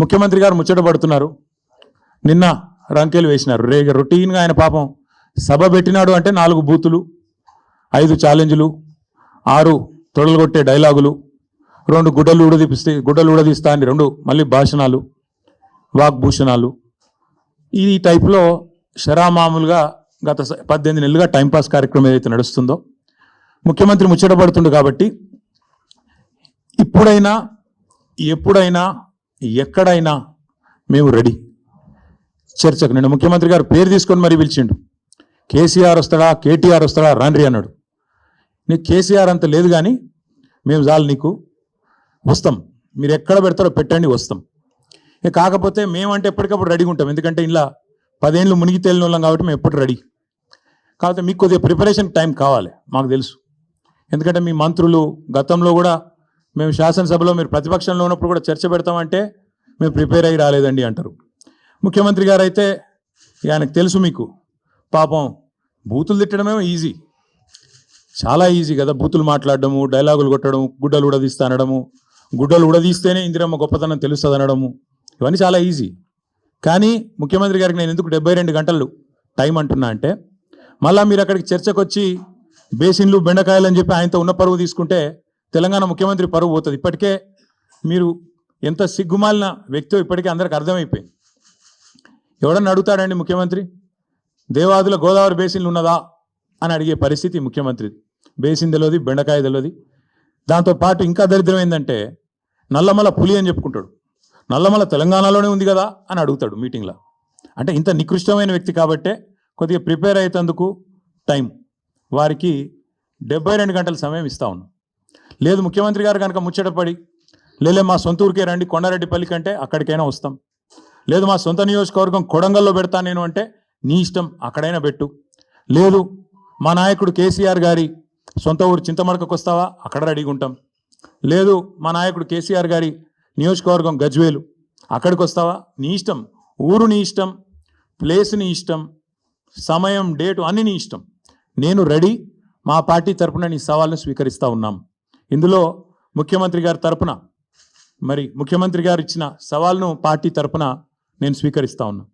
ముఖ్యమంత్రి గారు ముచ్చట పడుతున్నారు. నిన్న రంకెలు వేసినారు. రే రొటీన్గా ఆయన పాపం సభ పెట్టినాడు అంటే నాలుగు బూతులు ఐదు ఛాలెంజ్లు ఆరు తొడలుగొట్టే డైలాగులు రెండు గుడ్డలు ఊడదీపిస్తే గుడ్డలు ఊడదీస్తా అని రెండు మళ్ళీ భాషణాలు వాగ్భూషణాలు. ఈ టైప్లో శరామామూలుగా గత పద్దెనిమిది నెలలుగా టైంపాస్ కార్యక్రమం ఏదైతే నడుస్తుందో ముఖ్యమంత్రి ముచ్చటపడుతుండు కాబట్టి ఇప్పుడైనా ఎప్పుడైనా ఎక్కడైనా మేము రెడీ. చర్చకు నేను ముఖ్యమంత్రి గారు పేరు తీసుకొని మరీ పిలిచిండు. కేసీఆర్ వస్తాడా కేటీఆర్ వస్తాడా రండ్రి అన్నాడు. నీకు కేసీఆర్ అంత లేదు కానీ మేము చాలు నీకు వస్తాం. మీరు ఎక్కడ పెడతారో పెట్టండి వస్తాం. ఇక కాకపోతే మేమంటే ఎప్పటికప్పుడు రెడీగా ఉంటాం. ఎందుకంటే ఇలా పదేళ్ళు మునిగి తేలిన వాళ్ళం కాబట్టి మేము ఎప్పుడు రెడీ కాకపోతే మీకు కొద్దిగా ప్రిపరేషన్ టైం కావాలి మాకు తెలుసు. ఎందుకంటే మీ మంత్రులు గతంలో కూడా మేము శాసనసభలో మీరు ప్రతిపక్షంలో ఉన్నప్పుడు కూడా చర్చ పెడతామంటే మేము ప్రిపేర్ అయ్యి రాలేదండి అంటారు. ముఖ్యమంత్రి గారు అయితే ఆయనకు తెలుసు మీకు పాపం బూతులు తిట్టడమే ఈజీ. చాలా ఈజీ కదా బూతులు మాట్లాడడము డైలాగులు కొట్టడం గుడ్డలు ఉడదీస్తా అనడము గుడ్డలు ఉడదీస్తేనే ఇందిరమ్మ గొప్పతనం తెలుస్తుంది అనడము ఇవన్నీ చాలా ఈజీ. కానీ ముఖ్యమంత్రి గారికి నేను ఎందుకు డెబ్బై రెండు గంటలు టైం అంటున్నా అంటే మళ్ళీ మీరు అక్కడికి చర్చకు వచ్చి బేసిన్లు బెండకాయలు అని చెప్పి ఆయనతో ఉన్న పరువు తీసుకుంటే తెలంగాణ ముఖ్యమంత్రి పరువు పోతుంది. ఇప్పటికే మీరు ఎంత సిగ్గుమాలిన వ్యక్తో ఇప్పటికే అందరికి అర్థమైపోయింది. ఎవడన్నా అడుగుతాడండి ముఖ్యమంత్రి? దేవాదుల గోదావరి బేసిన్లు ఉన్నదా అని అడిగే పరిస్థితి ముఖ్యమంత్రి బేసిన్ తెలియదు బెండకాయ తెలియదు దాంతోపాటు ఇంకా దరిద్రం ఏంటంటే నల్లమల పులి అని చెప్పుకుంటాడు. నల్లమల తెలంగాణలోనే ఉంది కదా అని అడుగుతాడు మీటింగ్లో. అంటే ఇంత నికృష్టమైన వ్యక్తి కాబట్టే కొద్దిగా ప్రిపేర్ అయ్యేందుకు టైం. వారికి డెబ్బై రెండు గంటల సమయం ఇస్తా ఉన్నాం. లేదు ముఖ్యమంత్రి గారు కనుక ముచ్చటపడి లేలే మా సొంత ఊరికే రండి కొండారెడ్డిపల్లి కంటే అక్కడికైనా వస్తాం. లేదు మా సొంత నియోజకవర్గం కొడంగల్లో పెడతా నేను అంటే నీ ఇష్టం అక్కడైనా పెట్టు. లేదు మా నాయకుడు కేసీఆర్ గారి సొంత ఊరు చింతమడకకు వస్తావా? అక్కడ రెడీగా ఉంటాం లేదు మా నాయకుడు కేసీఆర్ గారి నియోజకవర్గం గజ్వేలు అక్కడికి వస్తావా? నీ ఇష్టం. ఊరు నీ ఇష్టం ప్లేస్ నీ ఇష్టం సమయం డేటు అన్ని నీ ఇష్టం. నేను రెడీ మా పార్టీ తరపున నీ సవాల్ను స్వీకరిస్తా ఉన్నాం. ఇందులో ముఖ్యమంత్రి గారి తరపున మరి ముఖ్యమంత్రి గారు ఇచ్చిన సవాల్ను పార్టీ తరపున నేను స్వీకరిస్తా ఉన్నా.